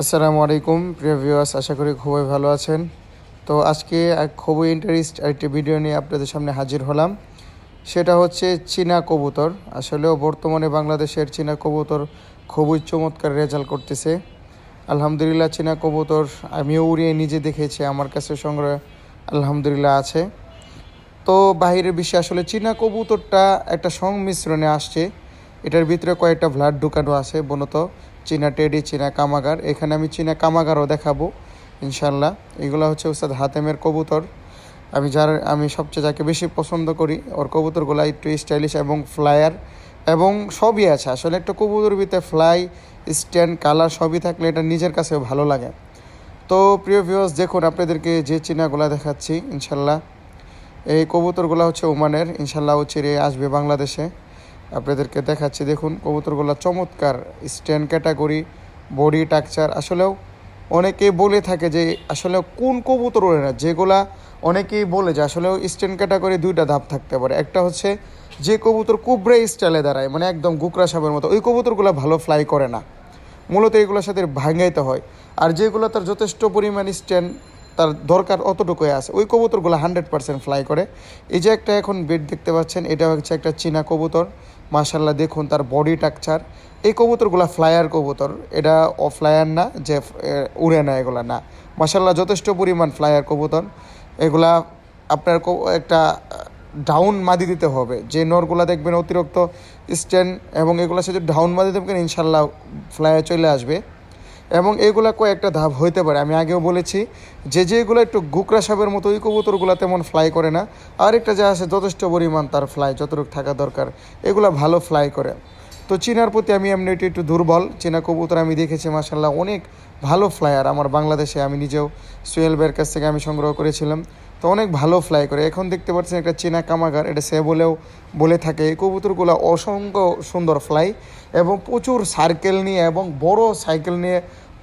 আসসালামু আলাইকুম, প্রিয় ভিউয়ার্স আশা করি খুবই ভালো আছেন। তো আজকে খুবই ইন্টারেস্ট একটি ভিডিও নিয়ে আপনাদের সামনে হাজির হলাম। সেটা হচ্ছে চীনা কবুতর। আসলেও বর্তমানে বাংলাদেশের চীনা কবুতর খুবই চমৎকার রেজাল্ট করতেছে। আলহামদুলিল্লাহ, চীনা কবুতর আমিও উড়িয়ে নিজে দেখেছি, আমার কাছে সংগ্রহ আলহামদুলিল্লাহ আছে। তো বাহিরের বিশ্বে আসলে চীনা কবুতরটা একটা সংমিশ্রণে আসছে। এটার ভিতরে কয়েকটা ভ্লাড ঢুকানো আছে, বনত চীনা টেডি, চীনা কামাগার। এখানে আমি চীনা কামাগারও দেখাবো, ইনশাল্লাহ। এগুলো হচ্ছে ওস্তাদ হাতেমের কবুতর। আমি যার, আমি সবচেয়ে যাকে বেশি পছন্দ করি, ওর কবুতরগুলো একটু স্টাইলিশ এবং ফ্লায়ার এবং সবই আছে। আসলে একটা কবুতর ভিতরে ফ্লাই, স্ট্যান্ড, কালার সবই থাকলে এটা নিজের কাছেও ভালো লাগে। তো প্রিয় ভিউয়ার্স দেখুন, আপনাদেরকে যে চীনাগুলো দেখাচ্ছি, ইনশাল্লাহ। এই কবুতরগুলো হচ্ছে ওমানের, ইনশাল্লাহ চিরে আসবে বাংলাদেশে। আপনাদেরকে দেখাচ্ছি, দেখুন, কবুতরগুলো চমৎকার স্ট্যান্ড ক্যাটাগরি, বডি টাকচার আসলেও অনেকেই বলে থাকে যে আসলে কোন কবুতর ওড়ে না? যেগুলা অনেকেই বলে যে আসলে স্ট্যান্ড ক্যাটাগরি দুইটা ধাপ থাকতে পারে। একটা হচ্ছে যে কবুতর কুবরে স্টাইলে দাঁড়ায় মানে একদম গুকরা সাপের মতো, ওই কবুতরগুলো ভালো ফ্লাই করে না। মূলত এগুলোর সাথে ভাঙাইতে হয়। আর যেগুলো তার যথেষ্ট পরিমাণ স্ট্যান্ড, তার দরকার অতটুকুই আছে, ওই কবুতরগুলো হান্ড্রেড পার্সেন্ট ফ্লাই করে। এই যে একটা এখন বেড দেখতে পাচ্ছেন এটা হচ্ছে একটা চীনা কবুতর। মাশাল্লাহ দেখুন তার বডি টাকচার এই কবুতরগুলো ফ্লায়ার কবুতর। এটা ও ফ্লায়ার না, যে উড়ে না, এগুলা না। মাশাল্লাহ যথেষ্ট পরিমাণ ফ্লায়ার কবুতর। এগুলা আপনার একটা ডাউন মাদি দিতে হবে। যে নরগুলা দেখবেন অতিরিক্ত স্ট্যান্ড এবং এগুলো সে ডাউন মাদি দেবেন ইনশাল্লাহ ফ্লায়ার চলে আসবে। এবং এগুলা কয়েকটা ধাপ হইতে পারে। আমি আগেও বলেছি যে যেগুলো একটু গুকরা সাপের মতো ওই কবুতরগুলো তেমন ফ্লাই করে না। আর একটা যা আছে, যথেষ্ট পরিমাণ তার ফ্লাই যতটুকু থাকা দরকার, এগুলো ভালো ফ্লাই করে। তো চীনার প্রতি আমি এমনিটি একটু দুর্বল। চীনা কবুতর আমি দেখেছি মাসাল্লাহ অনেক ভালো ফ্লায়ার আমার বাংলাদেশে আমি নিজেও সোহেল কাছ থেকে আমি সংগ্রহ করেছিলাম। তো অনেক ভালো ফ্লাই করে। এখন দেখতে পাচ্ছেন একটা চেনা কামাগার, এটা সে বলেও, বলে থাকে, এই কবুতরগুলো অসংখ্য সুন্দর ফ্লাই এবং প্রচুর সার্কেল নিয়ে এবং বড় সাইকেল নিয়ে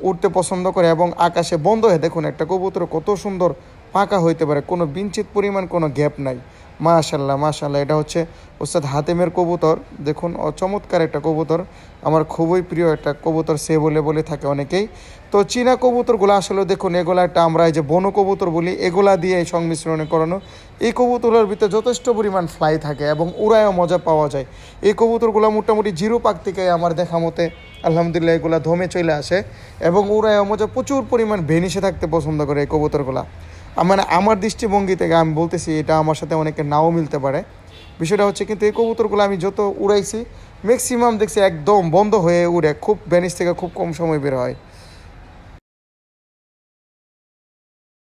উঠতে পছন্দ করে এবং আকাশে বন্ধ হয়ে, দেখুন একটা কবুতর কত সুন্দর পাকা হইতে পারে, কোনো বিঞ্চিত পরিমাণ কোনো গ্যাপ নাই। মাশাল্লাহ মাশাল্লাহ। এটা হচ্ছে ওস্তাদ হাতেমের কবুতর। দেখুন ও চমৎকার একটা কবুতর। আমার খুবই প্রিয় একটা কবুতর, সে বলে বলে থাকে অনেকেই। তো চীনা কবুতরগুলো আসলে দেখুন, এগুলা একটা আমরা এই যে বন কবুতর বলি, এগুলা দিয়ে সংমিশ্রণে করানো। এই কবুতরের ভিতরে যথেষ্ট পরিমাণ ফ্লাই থাকে এবং উড়ায়ও মজা পাওয়া যায়। এই কবুতরগুলো মোটামুটি জিরো পাক থেকে আমার দেখা মতে, আলহামদুলিল্লাহ, এগুলা ধমে চলে আসে এবং উড়ায়ও মজা, প্রচুর পরিমাণ ভেনিসে থাকতে পছন্দ করে এই কবুতরগুলা। মানে আমার দৃষ্টিভঙ্গি থেকে আমি বলতেছি, এটা আমার সাথে অনেকে নাও মিলতে পারে। বিষয়টা হচ্ছে কিন্তু এই কবুতরগুলো আমি যত উড়াইছি ম্যাক্সিমাম দেখছি একদম বন্ধ হয়ে উড়ে, খুব ভ্যানিস থেকে খুব কম সময় বের হয়।